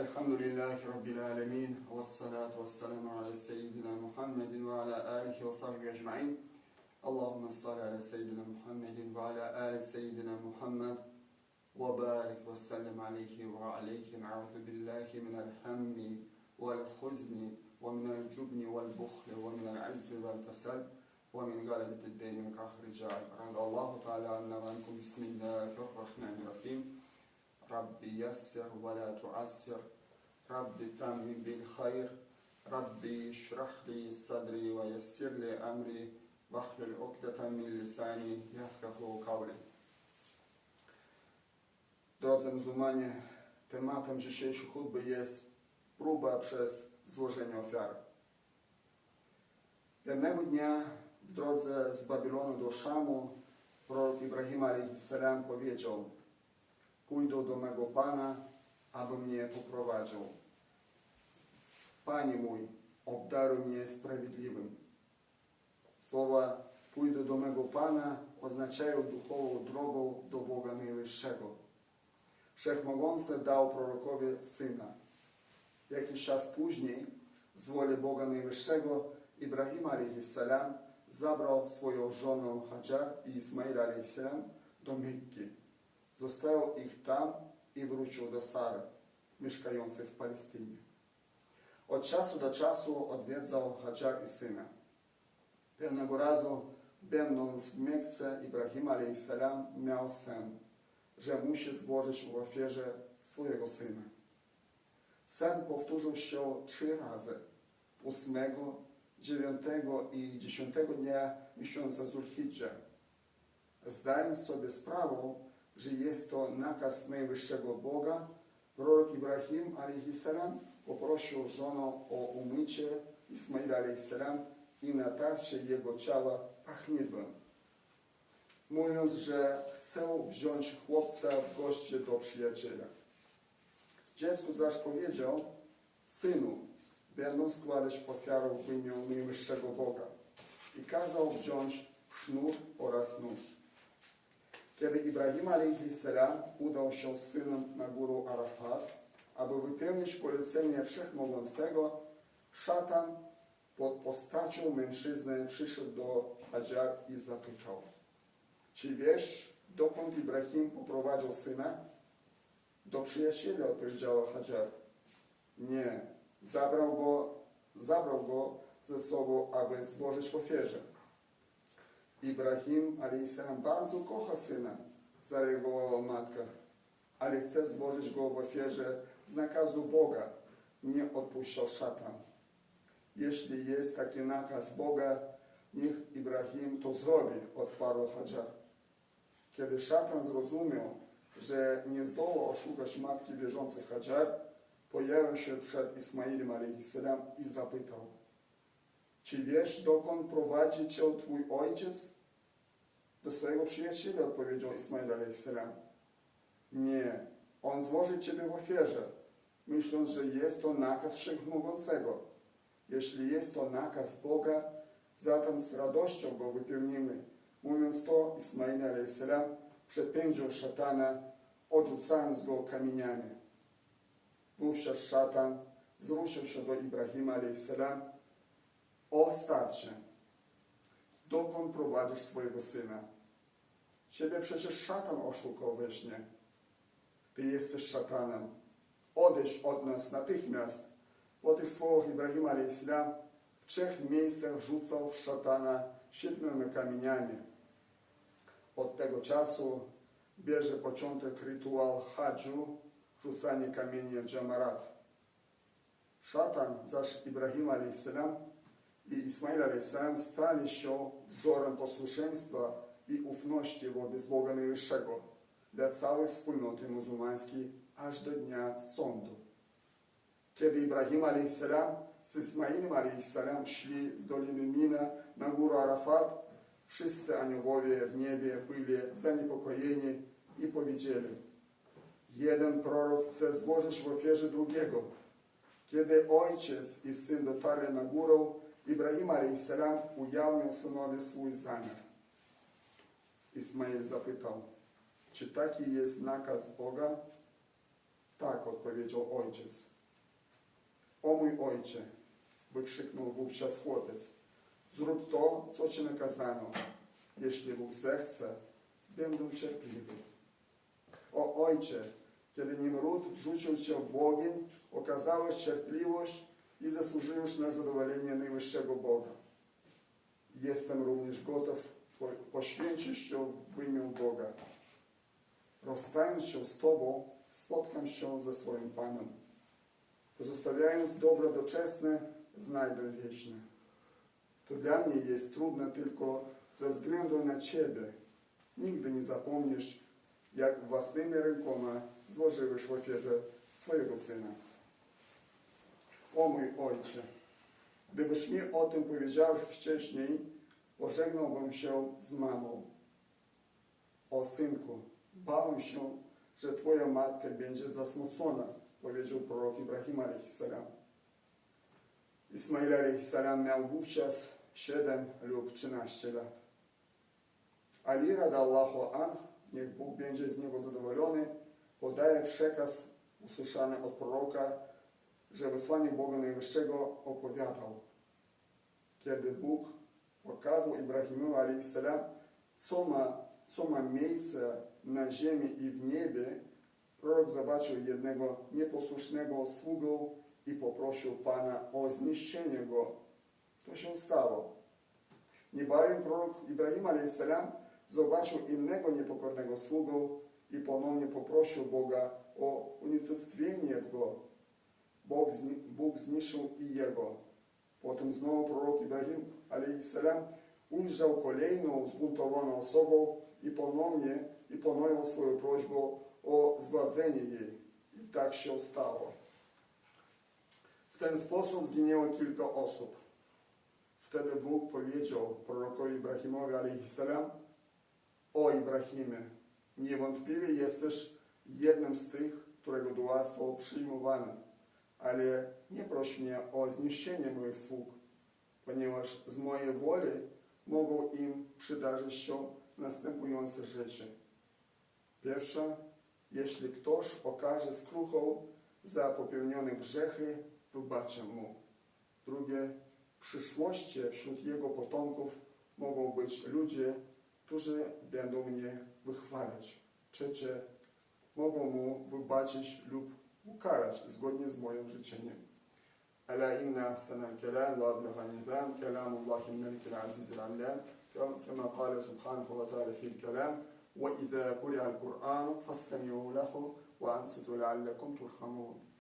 الحمد لله رب العالمين والصلاة والسلام على سيدنا محمد وعلى آله وصحبه أجمعين. اللهم صل على سيدنا محمد وعلى آل سيدنا محمد وبارك وسلم عليه وعليه نعوذ بالله من الهم والحزن ومن الجبن والبخل ومن العز والكسل ومن غلبة الدين الرجال رضي الله تعالى عنا وعنكم بسم الله الرحمن الرحيم. ربي يسر ولا تعسر ربي تمم بالخير ربي اشرح لي صدري ويسر لي أمري واحلل عقدة من لساني يفقه قولي Drodzy muzułmanie, tematem dzisiejszej chutby jest próba przez złożenie ofiary. Pewnego dnia w drodze z Babilonu do Szamu prorok Ibrahim a.s. powiedział Pójdę do mego Pana, aby mnie poprowadził. Panie mój, obdaruj mnie sprawiedliwym. Słowa pójdę do mego Pana oznaczają duchową drogą do Boga Najwyższego. Wszechmogący dał prorokowi syna. Jakiś czas później, z woli Boga Najwyższego, Ibrahim a.s. zabrał swoją żonę Hadżar i Ismail a.s. do Mekki. Zostawił ich tam i wrócił do Sary, mieszkającej w Palestynie. Od czasu do czasu odwiedzał Hadżar i syna. Pewnego razu, będąc w Mekce, Ibrahim a.s. miał sen, że musi złożyć w ofierze swojego syna. Sen powtórzył się trzy razy. Ósmego, dziewiątego i dziesiątego dnia miesiąca Zulhidża. Zdając sobie sprawę, że jest to nakaz najwyższego Boga, prorok Ibrahim a.s. poprosił żonę o umycie Ismaila a.s. i natarcie jego ciała pachnidłem, mówiąc, że chce wziąć chłopca w goście do przyjaciela. Dziecku zaś powiedział, synu, będą składać ofiarę w imię najwyższego Boga i kazał wziąć sznur oraz nóż. Kiedy Ibrahim a.s. udał się z synem na górę Arafat, aby wypełnić polecenie Wszechmogącego, szatan pod postacią mężczyzny przyszedł do Hadżar i zapytał, czy wiesz, dokąd Ibrahim poprowadził syna? Do przyjaciela, odpowiedziała Hadżar. Nie, zabrał go, zabrał go ze sobą, aby złożyć w ofierze. Ibrahim a.s. bardzo kocha syna, zareagowała matka, ale chce złożyć go w ofierze z nakazu Boga, nie odpuszczał szatan. Jeśli jest taki nakaz Boga, niech Ibrahim to zrobi, odparł Hadżar. Kiedy szatan zrozumiał, że nie zdołał oszukać matki wierzącej Hadżar, pojawił się przed Ismailem a.s. i zapytał Czy wiesz, dokąd prowadzi cię twój ojciec? Do swojego przyjaciela odpowiedział Ismail a.s. Nie, on złoży ciebie w ofierze, myśląc, że jest to nakaz Wszechmogącego. Jeśli jest to nakaz Boga, zatem z radością go wypełnimy. Mówiąc to, Ismail a.s. przepędził szatana, odrzucając go kamieniami. Wówczas szatan zwrócił się do Ibrahima a.s. O dokąd prowadzisz swojego syna? Ciebie przecież szatan oszukał we śnie. Ty jesteś szatanem. Odejdź od nas natychmiast. Po tych słowach Ibrahima a.s. w trzech miejscach rzucał w szatana siedmioma kamieniami. Od tego czasu bierze początek rytuał hadżu, rzucanie kamieni w Jamarat. Szatan zaś Ibrahim a.s. i Ismail a.s. stali się wzorem posłuszeństwa i ufności wobec Boga Najwyższego dla całej wspólnoty muzułmańskiej aż do dnia sądu. Kiedy Ibrahim a.s. z Ismailem a.s. szli z Doliny Mina na górę Arafat, wszyscy aniołowie w niebie byli zaniepokojeni i powiedzieli Jeden prorok chce złożyć w ofierze drugiego. Kiedy ojciec i syn dotarli na górę, Ibrahim a.s. ujawnił synowi swój zamiar. Ismail zapytał, czy taki jest nakaz Boga? Tak, odpowiedział ojciec. O mój ojcze, wykrzyknął wówczas chłopiec, zrób to, co ci nakazano. Jeśli Bóg zechce, będę cierpliwy. O ojcze, kiedy Nimrud rzucił cię w ogień, okazałeś cierpliwość i zasłużyłeś na zadowolenie najwyższego Boga. Jestem również gotów po- poświęcić się w imię Boga. Rozstając się z Tobą, spotkam się ze swoim Panem. Pozostawiając dobro doczesne, znajdę wieczne. To dla mnie jest trudne tylko ze względu na Ciebie. Nigdy nie zapomnisz, jak własnymi rękoma złożyłeś w ofierze swojego Syna. O mój Ojcze, gdybyś mi o tym powiedział wcześniej, pożegnałbym się z mamą. O synku, bałem się, że twoja matka będzie zasmucona, powiedział prorok Ibrahim a.s. Ismail a.s. miał wówczas 7 lub 13 lat. Ali radallahu anh, niech Bóg będzie z niego zadowolony, podaje przekaz usłyszany od proroka, że wysłannik Boga Najwyższego opowiadał, kiedy Bóg pokazał Ibrahimowi a.s., co ma, co ma miejsce na ziemi i w niebie, prorok zobaczył jednego nieposłusznego sługę i poprosił Pana o zniszczenie go. To się stało. Niebawem prorok Ibrahim a.s. zobaczył innego niepokornego sługę i ponownie poprosił Boga o unicestwienie go. Zni Bóg zniszczył i jego. Potem znowu prorok Ibrahim a.s. ujrzał kolejną zbuntowaną osobę i ponownie i ponowił swoją prośbę o zgładzenie jej. I tak się stało. W ten sposób zginęło kilka osób. Wtedy Bóg powiedział prorokowi Ibrahimowi a.s. O Ibrahimie, niewątpliwie jesteś jednym z tych, którego dua są przyjmowane, ale nie proś mnie o zniszczenie moich sług, ponieważ z mojej woli mogą im przydarzyć się następujące rzeczy. Pierwsza, jeśli ktoś okaże skruchą za popełnione grzechy, wybaczę mu. Drugie, w przyszłości wśród jego potomków mogą być ludzie, którzy będą mnie wychwalać. Trzecie, mogą mu wybaczyć lub ukarać zgodnie z moim życzeniem. ألا إن أحسن الكلام وأبلغ النظام كلام الله الملك العزيز العلام كما قال سبحانه وتعالى في الكلام وإذا قرئ القرآن فاستمعوا له وأنصتوا لعلكم ترحمون